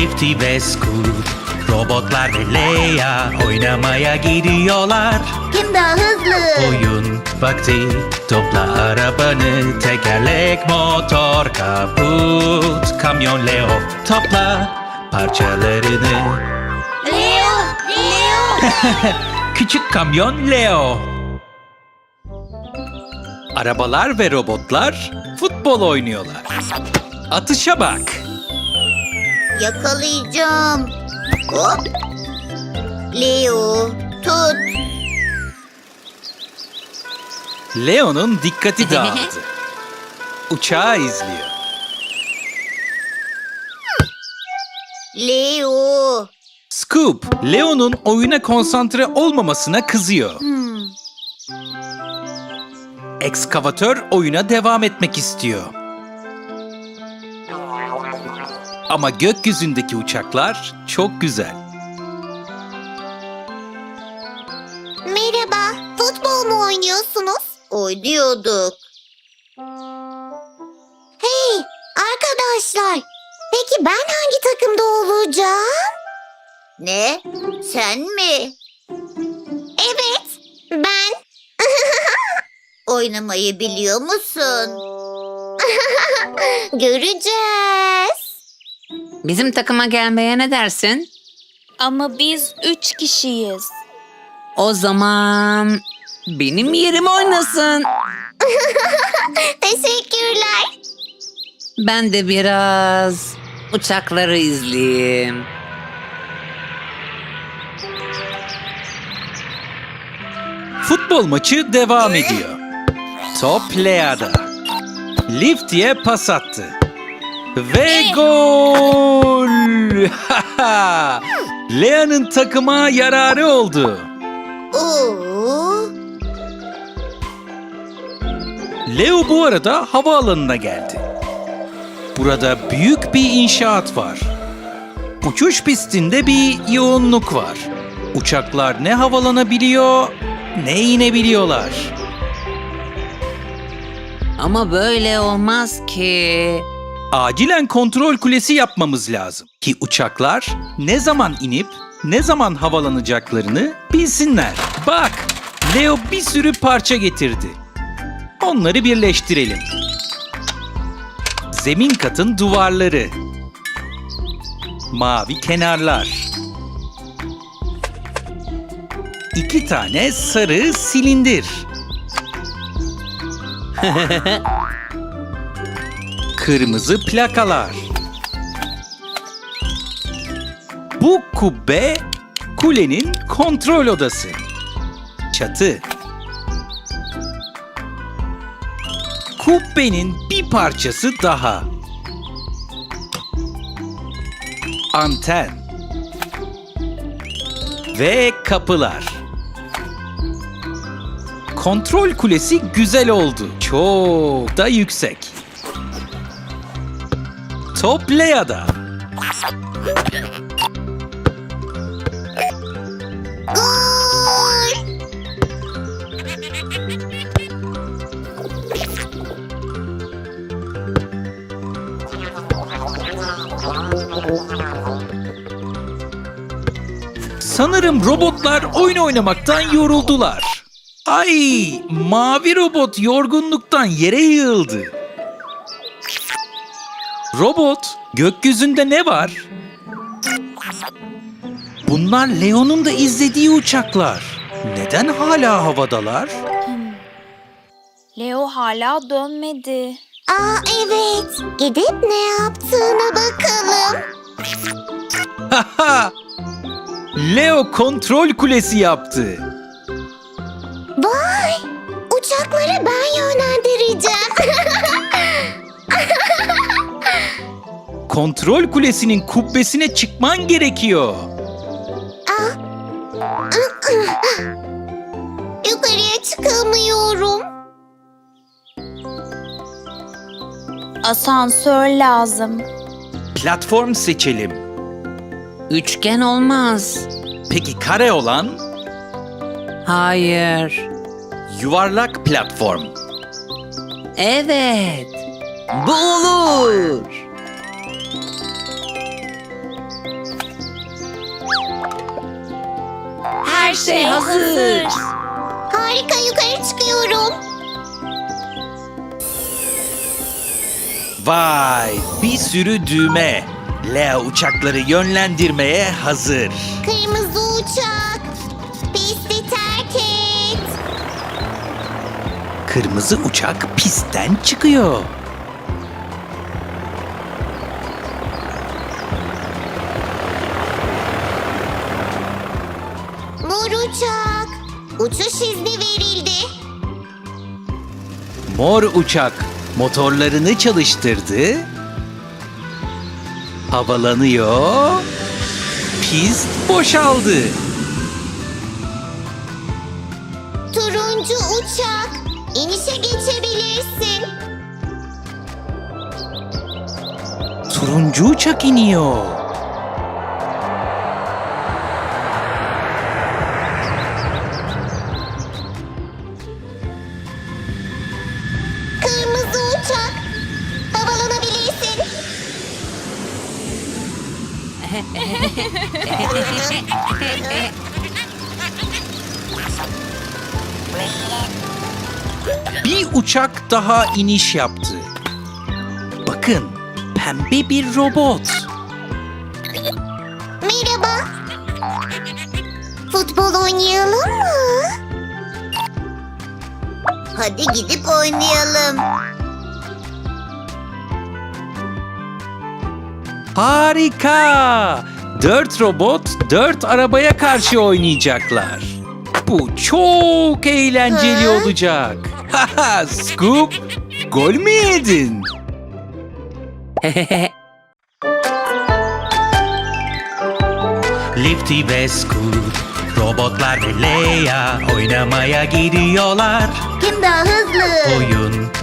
Lifty ve Scoot Robotlar ve Leia oynamaya gidiyorlar Kim daha hızlı? Oyun vakti Topla arabanı Tekerlek, motor, kaput Kamyon Leo Topla parçalarını Leo! Leo! Küçük kamyon Leo. Arabalar ve robotlar futbol oynuyorlar. Atışa bak. Yakalayacağım. Hop. Leo, tut. Leo'nun dikkati dağıldı. Uçağı izliyor. Leo. Scoop, Leo'nun oyuna konsantre olmamasına kızıyor. Hmm. Ekskavatör oyuna devam etmek istiyor. Ama gökyüzündeki uçaklar çok güzel. Merhaba, futbol mu oynuyorsunuz? Oynuyorduk. Hey, arkadaşlar. Peki ben hangi takımda olacağım? Ne? Sen mi? Evet, ben. Oynamayı biliyor musun? Göreceğiz. Bizim takıma gelmeye ne dersin? Ama biz üç kişiyiz. O zaman benim yerim oynasın. Teşekkürler. Ben de biraz uçakları izleyeyim. Futbol maçı devam ediyor. Top Lea'da. Lifty'e pas attı. Ve gol! Lea'nın takıma yararı oldu. Leo bu arada havaalanına geldi. Burada büyük bir inşaat var. Uçuş pistinde bir yoğunluk var. Uçaklar ne havalanabiliyor ne inebiliyorlar. Ama böyle olmaz ki. Acilen kontrol kulesi yapmamız lazım ki uçaklar ne zaman inip ne zaman havalanacaklarını bilsinler. Bak, Leo bir sürü parça getirdi. Onları birleştirelim. Zemin katın duvarları. Mavi kenarlar. İki tane sarı silindir. Kırmızı plakalar. Bu kubbe kulenin kontrol odası. Çatı. Kubbenin bir parçası daha. Anten. Ve kapılar. Kontrol kulesi güzel oldu. Çok da yüksek. Top Lea'da. Gol! Sanırım robotlar oyun oynamaktan yoruldular. Ay, mavi robot yorgunluktan yere yığıldı. Robot, gökyüzünde ne var? Bunlar Leon'un da izlediği uçaklar. Neden hala havadalar? Leo hala dönmedi. Aa evet. Gidip ne yaptığına bakalım. Haha! Leo kontrol kulesi yaptı. Vay! Uçakları ben yönlendireceğim. Kontrol kulesinin kubbesine çıkman gerekiyor. Yukarıya çıkamıyorum. Asansör lazım. Platform seçelim. Üçgen olmaz. Peki kare olan Hayır. yuvarlak platform. Evet. Bu olur. Her şey hazır. Harika yukarı çıkıyorum. Vay bir sürü düğme. Leo uçakları yönlendirmeye hazır. Kırmızı uçak. Pisti terk et. Kırmızı uçak pistten çıkıyor. Uçuş izni verildi. Mor uçak motorlarını çalıştırdı. Havalanıyor. Pist boşaldı. Turuncu uçak. İnişe geçebilirsin. Turuncu uçak iniyor. Bir uçak daha iniş yaptı. Bakın, pembe bir robot. Merhaba. Futbol oynayalım mı? Hadi gidip oynayalım. Harika! Dört robot, dört arabaya karşı oynayacaklar. Bu çok eğlenceli olacak. Haha, Scoop, gol mü yedin? Lifty ve Scoop, robotlar ve Leia oynamaya gidiyorlar. Kim daha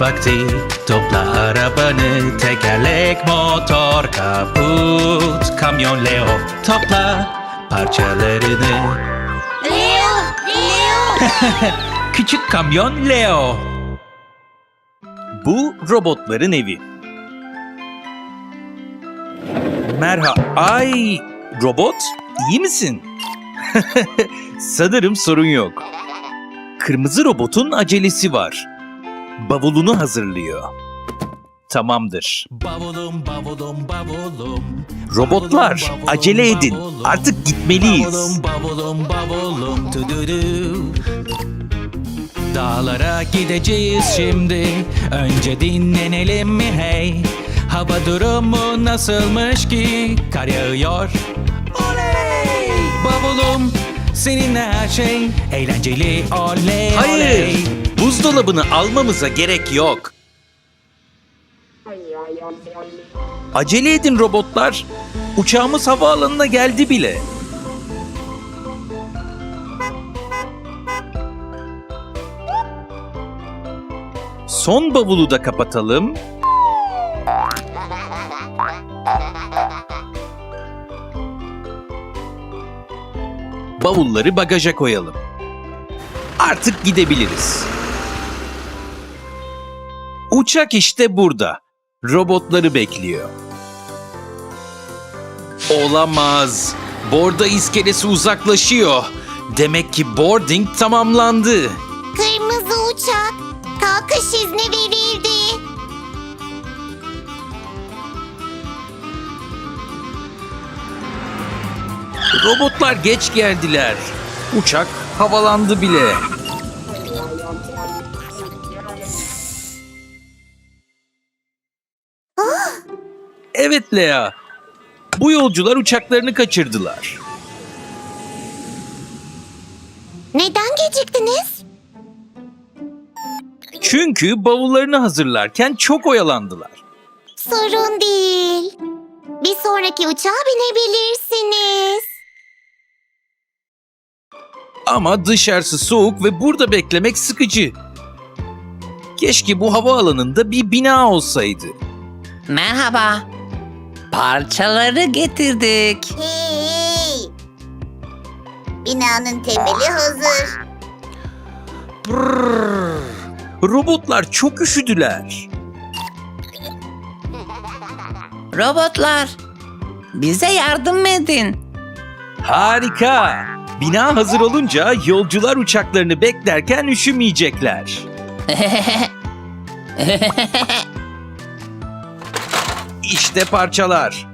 vakti Topla arabanı Tekerlek, motor, kaput Kamyon Leo Topla parçalarını Leo! Leo! Küçük kamyon Leo Bu robotların evi Merha Ay Robot iyi misin? Sanırım sorun yok. Kırmızı robotun acelesi var. Bavulunu hazırlıyor. Tamamdır. Bavulum, bavulum, bavulum. Robotlar, acele edin. Artık gitmeliyiz. Bavulum, bavulum, bavulum. Dağlara gideceğiz şimdi. Önce dinlenelim mi hey? Hava durumu nasılmış ki? Kar yağıyor. Oley! Bavulum seninle her şey eğlenceli oley Hayır. Buzdolabını almamıza gerek yok. Acele edin robotlar. Uçağımız havaalanına geldi bile. Son bavulu da kapatalım. Bavulları bagaja koyalım. Artık gidebiliriz. Uçak işte burada. Robotları bekliyor. Olamaz. Borda iskelesi uzaklaşıyor. Demek ki boarding tamamlandı. Kırmızı uçak. Kalkış izni verildi. Robotlar geç geldiler. Uçak havalandı bile. Lea. Bu yolcular uçaklarını kaçırdılar. Neden geciktiniz? Çünkü bavullarını hazırlarken çok oyalandılar. Sorun değil. Bir sonraki uçağa binebilirsiniz. Ama dışarısı soğuk ve burada beklemek sıkıcı. Keşke bu havaalanında bir bina olsaydı. Merhaba. Parçaları getirdik. Hey! Binanın temeli hazır. Brrr. Robotlar çok üşüdüler. Robotlar, bize yardım edin. Harika. Bina hazır olunca yolcular uçaklarını beklerken üşümeyecekler. İşte parçalar.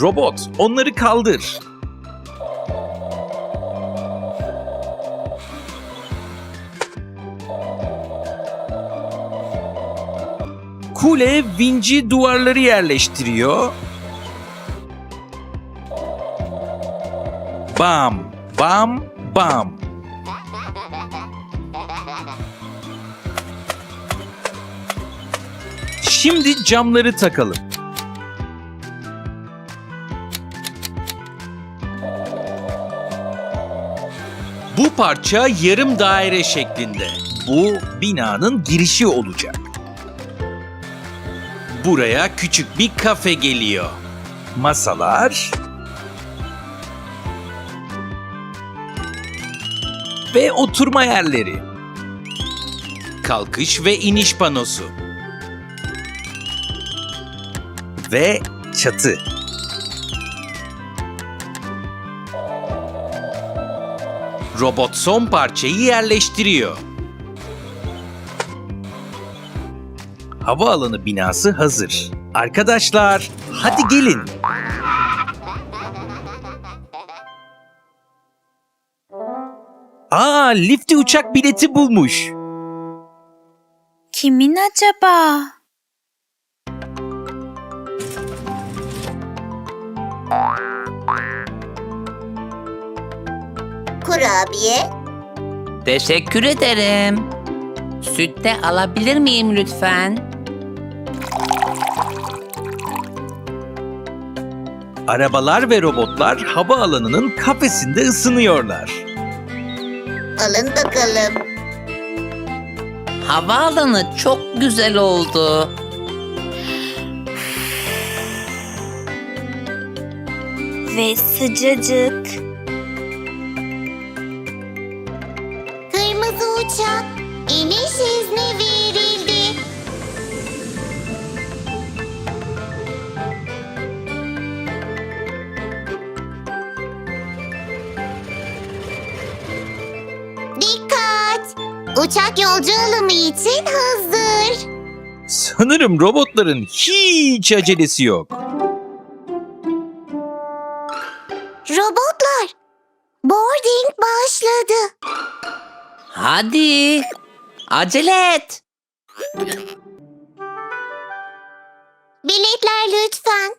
Robot, onları kaldır. Kule vinci duvarları yerleştiriyor. Bam, bam, bam. Şimdi camları takalım. Bu parça yarım daire şeklinde. Bu binanın girişi olacak. Buraya küçük bir kafe geliyor. Masalar ve oturma yerleri. Kalkış ve iniş panosu. Ve çatı. Robot son parçayı yerleştiriyor. Havaalanı binası hazır. Arkadaşlar, hadi gelin. Aa, Lifty uçak bileti bulmuş. Kimin acaba? Kurabiye. Teşekkür ederim. Süt de alabilir miyim lütfen? Arabalar ve robotlar havaalanının kafesinde ısınıyorlar. Alın bakalım. Havaalanı çok güzel oldu. Ve sıcacık. Kırmızı uçak iniş izni verildi. Dikkat! Uçak yolcu alımı için hazır. Sanırım robotların hiç acelesi yok. Boarding başladı. Hadi. Acele et. Biletler lütfen.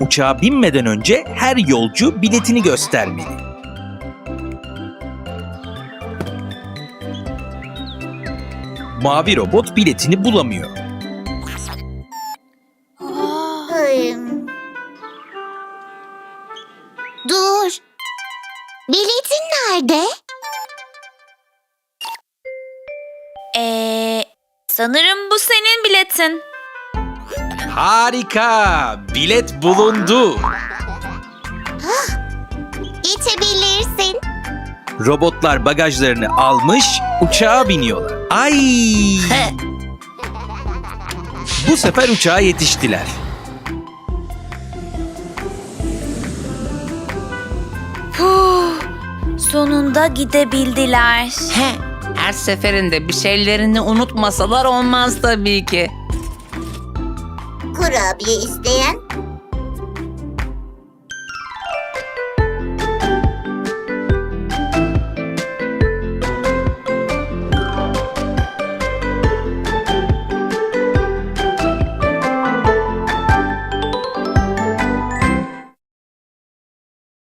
Uçağa binmeden önce her yolcu biletini göstermeli. Mavi robot biletini bulamıyor. Sanırım bu senin biletin. Harika! Bilet bulundu. Geçebilirsin. Robotlar bagajlarını almış, uçağa biniyorlar. Ay! He, Bu sefer uçağa yetiştiler. Sonunda gidebildiler. He. Her seferinde bir şeylerini unutmasalar olmaz tabii ki. Kurabiye isteyen